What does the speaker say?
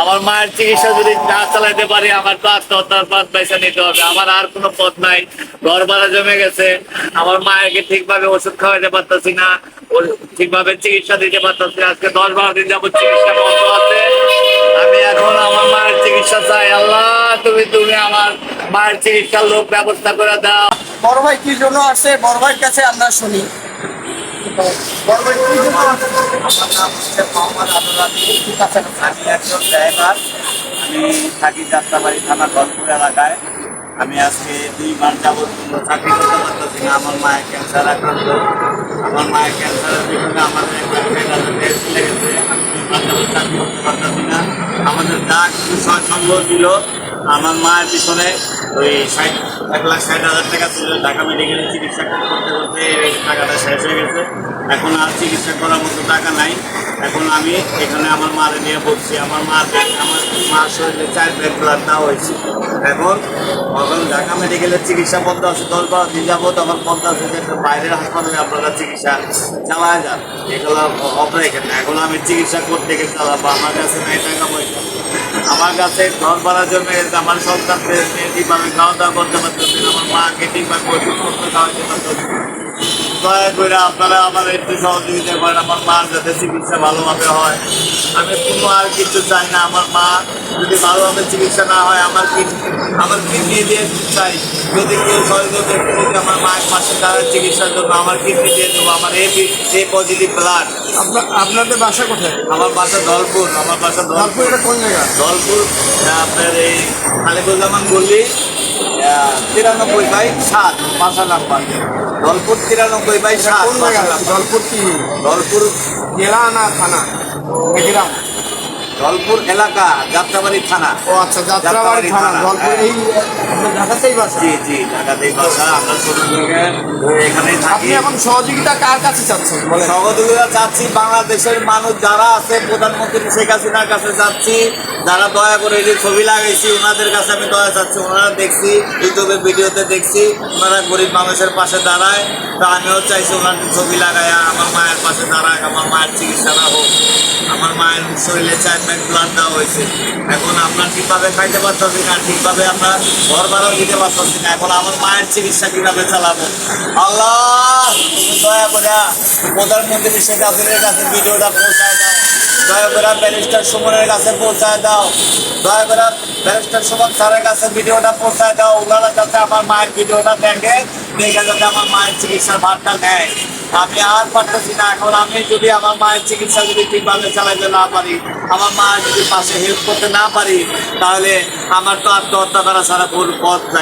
আমার মায়ের চিকিৎসা যদি না চালাইতে পারি, আমার তো আত্মহত্যার পথ পয়সা নিতে হবে। আমার আর কোনো পথ নাই। ঘর ভাড়া জমে গেছে। আমার মায়েরকে ঠিকভাবে ওষুধ খাওয়াতে পারতেছি না। ঠিকভাবে চিকিৎসা দিতে পারতেছি আজকে দশ বারো দিন যাব চিকিৎসা বন্ধ আছে। আমি এখন আমার মায়ের চিকিৎসা চাই। আল্লাহ, তুমি তুমি আমার মায়ের চিকিৎসার লোক ব্যবস্থা করে দাও। বড় ভাই কি জন্য আসছে বড় ভাইয়ের কাছে আমরা শুনি বড় ভাই কি জন্য আসছে? আমি একজন ড্রাইভার আমি থাকি যাত্রাবাড়ি থানা ধরপুর এলাকায় আমি আজকে দুই মাস যাবত কোনো চাকরি করতে পারতেছি না। আমার মায়ের ক্যান্সার আক্রান্ত। আমার মায়ের ক্যান্সারের পিছনে আমাদের লেগেছে আমি দুই মাস যাবত চাকরি করতে পারতেছি আমাদের যা কিছু সংগ্রহ ছিল, আমার মায়ের পিছনে ওই ষাট এক লাখ ষাট হাজার টাকা ছিল। ঢাকা মেডিকেলে চিকিৎসা করতে করতে এই টাকাটা শেষ হয়ে গেছে। এখন আর চিকিৎসা করার মতো টাকা নাই। এখন আমি এখানে আমার মারে নিয়ে বসছি আমার মা আমার মার শরীরে চার ব্যাগ ব্লাড দেওয়া হয়েছে। এখন এখন ঢাকা মেডিকেলের চিকিৎসা বন্ধ আছে, দশ বারো দিন যাব তখন বন্ধ আছে, যে বাইরের হাসপাতালে আপনারা চিকিৎসা চালায় যান। এগুলো এখানে এখন আমি চিকিৎসা করতে গেলে চালাবো। আমার কাছে নাই টাকা পয়সা। আমার কাছে ঘর ভাড়া জমে গেছে আমার সন্তানদের ঠিকভাবে খাওয়া দাওয়া করতে পারতেছি আমার মাকে ঠিকভাবে ওষুধ খাওয়াতে পারতেছি। দয়া করে আপনারা আমার একটু সহযোগিতা করেন। আমার মার যাতে চিকিৎসা ভালোভাবে হয়। আমি কোনো আর কিছু চাই না। আমার মা যদি ভালোভাবে চিকিৎসা না হয় আমার কিডনি আমার কিডনি দিয়ে চাই? যদি কেউ সহযোগিতা যদি আমার মায়ের পাশে দাঁড়ায় চিকিৎসার জন্য আমার কিডনি দিয়ে দেবো আমার এ এ পজিটিভ ব্লাড আপনার আপনাদের বাসা কোথায়? আমার বাসা দলপুর আমার বাসা দলপুর এটা কোন জায়গা? দলপুর আপনার এই খালিকুজ্জামান আহ, তিরানব্বই বাই সাত বাসা নাম্বার। দলপুর তিরানব্বই বাই সাত জলপুর কি? দলপুর জেলা না থানা? গ্রাম দলপুর এলাকা যাত্রাবাড়ি থানা। ও আচ্ছা যাত্রাবাড়ি থানা জলপুর। এই ঢাকাতেই বাসা? জি জি ঢাকাতেই বাসা। আমরা এখানেই থাকি। আপনি এখন সহযোগিতা কার কাছে চাচ্ছেন? সহযোগিতা চাচ্ছি বাংলাদেশের মানুষ যারা আছে প্রধানমন্ত্রী শেখ হাসিনার কাছে যাচ্ছি যারা দয়া করে যে ছবি লাগাইছি ওনাদের কাছে আমি দয়া চাচ্ছি। ওনারা দেখছি ইউটিউবে ভিডিওতে দেখছি ওনারা গরিব মানুষের পাশে দাঁড়ায়। তা আমিও চাইছি ওনাদের ছবি লাগায় আমার মায়ের পাশে দাঁড়ায় আমার মায়ের চিকিৎসাটা হোক। আমার মায়ের শরীরে চার ব্যাগ ব্লাড দেওয়া হয়েছে। এখন আমরা ঠিকভাবে খাইতে পারতেছি না, ঠিকভাবে আমরা ঘর ভাড়াও দিতে পারতেছি না। এখন আমার মায়ের চিকিৎসা কীভাবে চালাবো? আল্লাহ দয়া করে প্রধানমন্ত্রী শেখ হাসিনার কাছে ভিডিওটা পৌঁছায় দাও। দয়া করে ব্যারিস্টার সুমনের কাছে পৌঁছায় দাও। দয়া করে ব্যারিস্টার সুমন স্যারের কাছে ভিডিওটা পৌঁছায় দাও। ওনারা যাতে আমার মায়ের ভিডিওটা দেখে দেখে যাতে আমার মায়ের চিকিৎসার ভারটা নেয়। আমি আর পারতেছি না। এখন আমি যদি আমার মায়ের চিকিৎসা যদি ঠিকভাবে চালাইতে না পারি, আমার মা যদি পাশে হেল্প করতে না পারি, তাহলে আমার তো আত্মহত্যা করা ছাড়া ভুল পথ নাই।